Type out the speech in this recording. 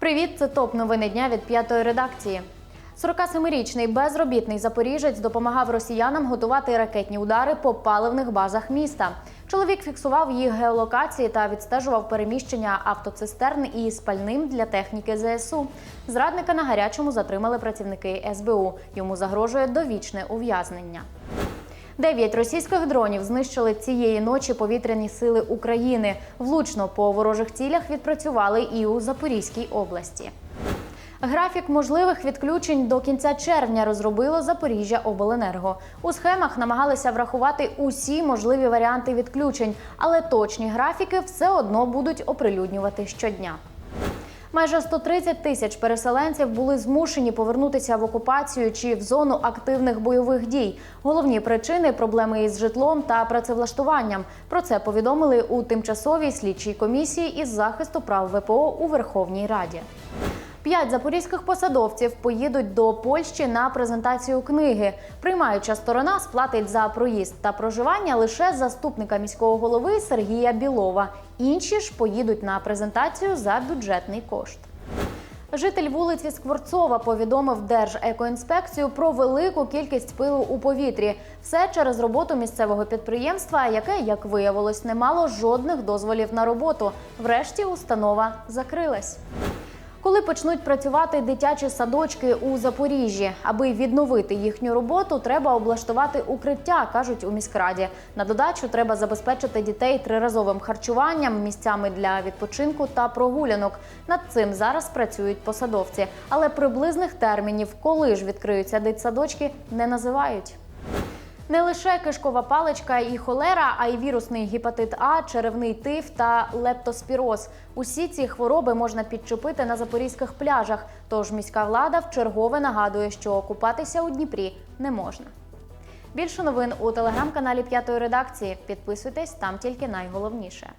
Привіт, це топ новини дня від п'ятої редакції. 47-річний безробітний запоріжець допомагав росіянам готувати ракетні удари по паливних базах міста. Чоловік фіксував їх геолокації та відстежував переміщення автоцистерн із спальним для техніки ЗСУ. Зрадника на гарячому затримали працівники СБУ. Йому загрожує довічне ув'язнення. Дев'ять російських дронів знищили цієї ночі повітряні сили України. Влучно по ворожих цілях відпрацювали і у Запорізькій області. Графік можливих відключень до кінця червня розробило Запоріжжя Обленерго. У схемах намагалися врахувати усі можливі варіанти відключень, але точні графіки все одно будуть оприлюднювати щодня. Майже 130 тисяч переселенців були змушені повернутися в окупацію чи в зону активних бойових дій. Головні причини проблеми із житлом та працевлаштуванням. Про це повідомили у тимчасовій слідчій комісії із захисту прав ВПО у Верховній Раді. П'ять запорізьких посадовців поїдуть до Польщі на презентацію книги. Приймаюча сторона сплатить за проїзд та проживання лише заступника міського голови Сергія Білова. Інші ж поїдуть на презентацію за бюджетний кошт. Житель вулиці Скворцова повідомив Держекоінспекцію про велику кількість пилу у повітрі. Все через роботу місцевого підприємства, яке, як виявилось, не мало жодних дозволів на роботу. Врешті установа закрилась. Коли почнуть працювати дитячі садочки у Запоріжжі, аби відновити їхню роботу, треба облаштувати укриття, кажуть у міськраді. На додачу треба забезпечити дітей триразовим харчуванням, місцями для відпочинку та прогулянок. Над цим зараз працюють посадовці, але приблизних термінів, коли ж відкриються дитсадочки, не називають. Не лише кишкова паличка і холера, а й вірусний гепатит А, черевний тиф та лептоспіроз. Усі ці хвороби можна підчепити на запорізьких пляжах. Тож міська влада вчергове нагадує, що купатися у Дніпрі не можна. Більше новин у телеграм-каналі П'ятої редакції. Підписуйтесь там тільки найголовніше.